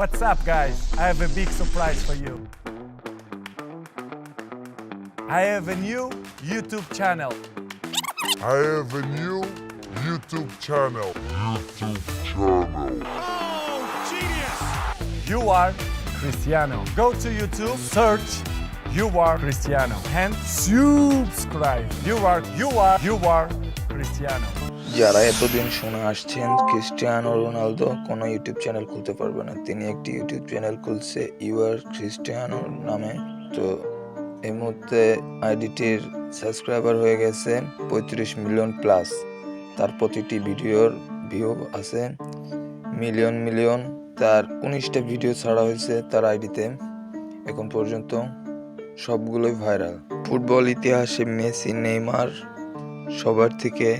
What's up, guys? I have a big surprise for you. I have a new YouTube channel. I have a new YouTube channel. YouTube channel. Oh, genius! You are Cristiano. Go to YouTube, search You are Cristiano, and subscribe. You are, you are, you are. যারা এতদিন শুনে আসছেন, Cristiano Ronaldo কোনো YouTube channel খুলতে পারবে না। তিনি একটি ইউটিউব চ্যানেল খুলছে, ইউআর ক্রিস্টিয়ানো নামে। তো এই মুহূর্তে আইডিটির সাবস্ক্রাইবার হয়ে গেছে পঁয়ত্রিশ মিলিয়ন প্লাস। তার প্রতিটি ভিডিওর ভিউ আছে মিলিয়ন মিলিয়ন। তার উনিশটা ভিডিও ছাড়া হয়েছে তার আইডিতে। এখন পর্যন্ত সবগুলোই ভাইরাল। ফুটবল ইতিহাসে মেসি, নেইমার সবার থেকে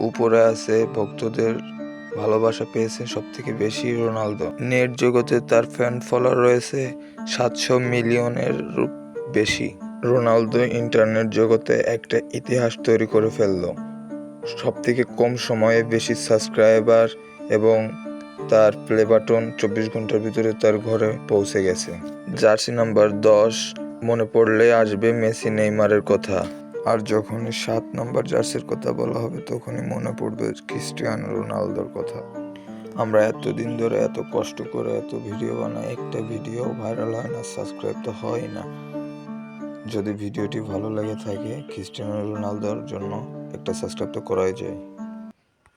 উপরে আছে ভক্তদের ভালোবাসা পেয়েছে সব থেকে বেশি রোনালদো। নেট জগতে তার ফ্যান ফলোয়ার রয়েছে সাতশো মিলিয়নের বেশি। রোনালদো ইন্টারনেট জগতে একটা ইতিহাস তৈরি করে ফেলল। সব থেকে কম সময়ে বেশি সাবস্ক্রাইবার এবং তার প্লে বাটন চব্বিশ ঘণ্টার ভিতরে তার ঘরে পৌঁছে গেছে। জার্সি নাম্বার দশ, মনে পড়লে আসবে মেসি নেইমারের কথা। আর যখনই সাত নম্বর জার্সির কথা বলা হবে, তখনই মনে পড়বে ক্রিস্টিয়ানো রোনালদোর কথা। আমরা এতদিন ধরে এত কষ্ট করে এত ভিডিও বানাই, একটা ভিডিও ভাইরাল হয় না, সাবস্ক্রাইব তো হয় না। যদি ভিডিওটি ভালো লেগে থাকে, ক্রিস্টিয়ানো রোনালদোর জন্য একটা সাবস্ক্রাইব তো করাই যায়।